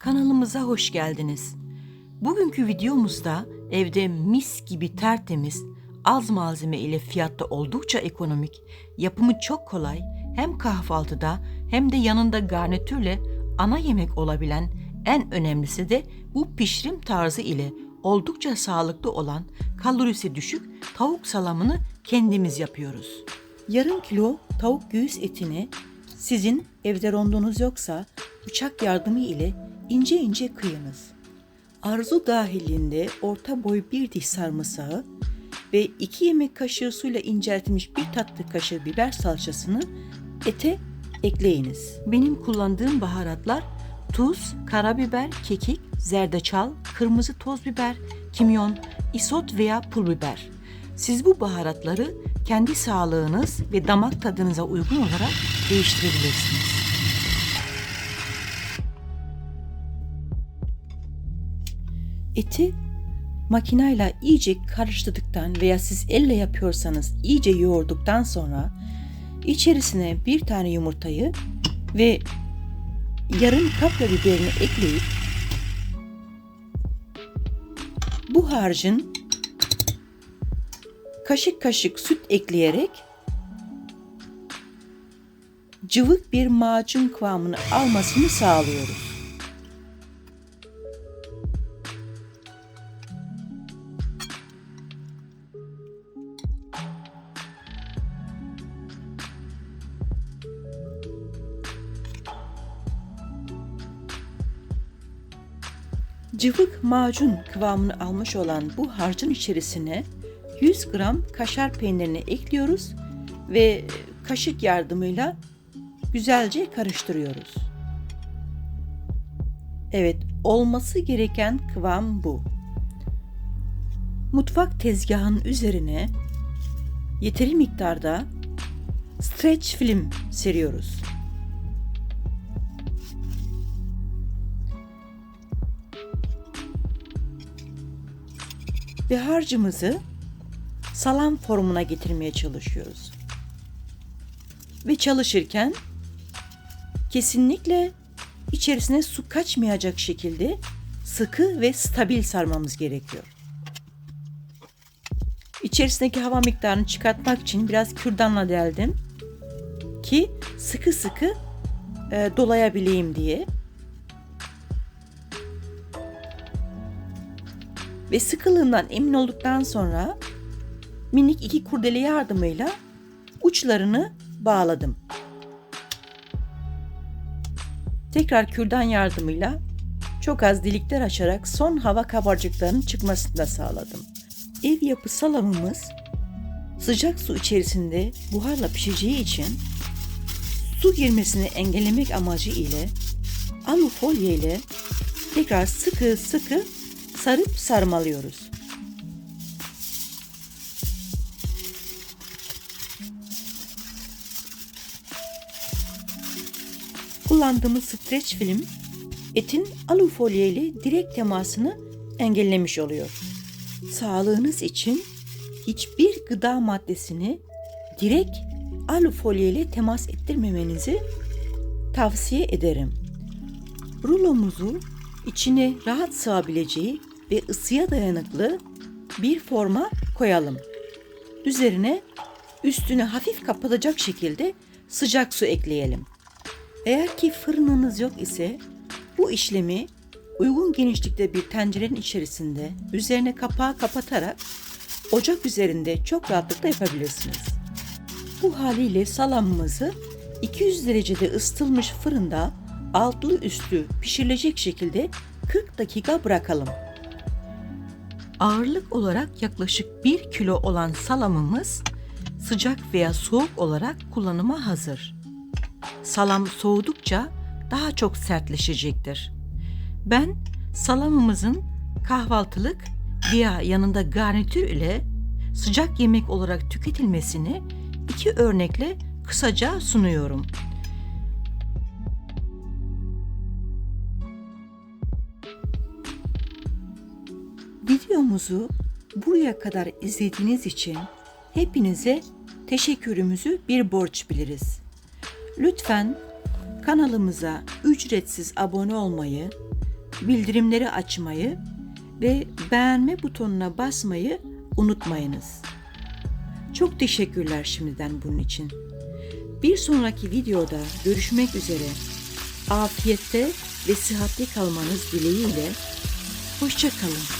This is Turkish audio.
Kanalımıza hoş geldiniz. Bugünkü videomuzda evde mis gibi tertemiz, az malzeme ile fiyatta oldukça ekonomik, yapımı çok kolay, hem kahvaltıda hem de yanında garnitürle ana yemek olabilen en önemlisi de bu pişirim tarzı ile oldukça sağlıklı olan kalorisi düşük tavuk salamını kendimiz yapıyoruz. Yarım kilo tavuk göğüs etini sizin evde rondonuz yoksa bıçak yardımı ile ince ince kıyınız. Arzu dahilinde orta boy bir diş sarımsağı ve 2 yemek kaşığı suyla inceltilmiş bir tatlı kaşığı biber salçasını ete ekleyiniz. Benim kullandığım baharatlar tuz, karabiber, kekik, zerdeçal, kırmızı toz biber, kimyon, isot veya pul biber. Siz bu baharatları kendi sağlığınız ve damak tadınıza uygun olarak değiştirebilirsiniz. Eti makinayla iyice karıştırdıktan veya siz elle yapıyorsanız iyice yoğurduktan sonra içerisine bir tane yumurtayı ve yarım kapya biberini ekleyip bu harcın kaşık kaşık süt ekleyerek cıvık bir macun kıvamını almasını sağlıyoruz. Cıvık macun kıvamını almış olan bu harcın içerisine 100 gram kaşar peynirini ekliyoruz ve kaşık yardımıyla güzelce karıştırıyoruz. Evet, olması gereken kıvam bu. Mutfak tezgahının üzerine yeteri miktarda stretch film seriyoruz. Ve harcımızı salam formuna getirmeye çalışıyoruz. Ve çalışırken kesinlikle içerisine su kaçmayacak şekilde sıkı ve stabil sarmamız gerekiyor. İçerisindeki hava miktarını çıkartmak için biraz kürdanla deldim ki sıkı sıkı e, dolayabileyim diye. Ve sıkılığından emin olduktan sonra minik iki kurdele yardımıyla uçlarını bağladım. Tekrar kürdan yardımıyla çok az delikler açarak son hava kabarcıklarının çıkmasını da sağladım. Ev yapı salamımız sıcak su içerisinde buharla pişeceği için su girmesini engellemek amacı ile alu folye ile tekrar sıkı sıkı sarıp sarmalıyoruz. Kullandığımız streç film etin alu folye ile direkt temasını engellemiş oluyor. Sağlığınız için hiçbir gıda maddesini direkt alu folye ile temas ettirmemenizi tavsiye ederim. Rulomuzu içine rahat sığabileceği ve ısıya dayanıklı bir forma koyalım. Üzerine üstünü hafif kapatacak şekilde sıcak su ekleyelim. Eğer ki fırınınız yok ise bu işlemi uygun genişlikte bir tencerenin içerisinde üzerine kapağı kapatarak ocak üzerinde çok rahatlıkla yapabilirsiniz. Bu haliyle salamımızı 200 derecede ısıtılmış fırında altlı üstü pişirilecek şekilde 40 dakika bırakalım. Ağırlık olarak yaklaşık 1 kilo olan salamımız sıcak veya soğuk olarak kullanıma hazır. Salam soğudukça daha çok sertleşecektir. Ben salamımızın kahvaltılık veya yanında garnitür ile sıcak yemek olarak tüketilmesini iki örnekle kısaca sunuyorum. Videomuzu buraya kadar izlediğiniz için hepinize teşekkürümüzü bir borç biliriz. Lütfen kanalımıza ücretsiz abone olmayı bildirimleri açmayı ve beğenme butonuna basmayı unutmayınız. Çok teşekkürler şimdiden bunun için. Bir sonraki videoda görüşmek üzere. Afiyette ve sıhhatli kalmanız dileğiyle. Hoşça kalın.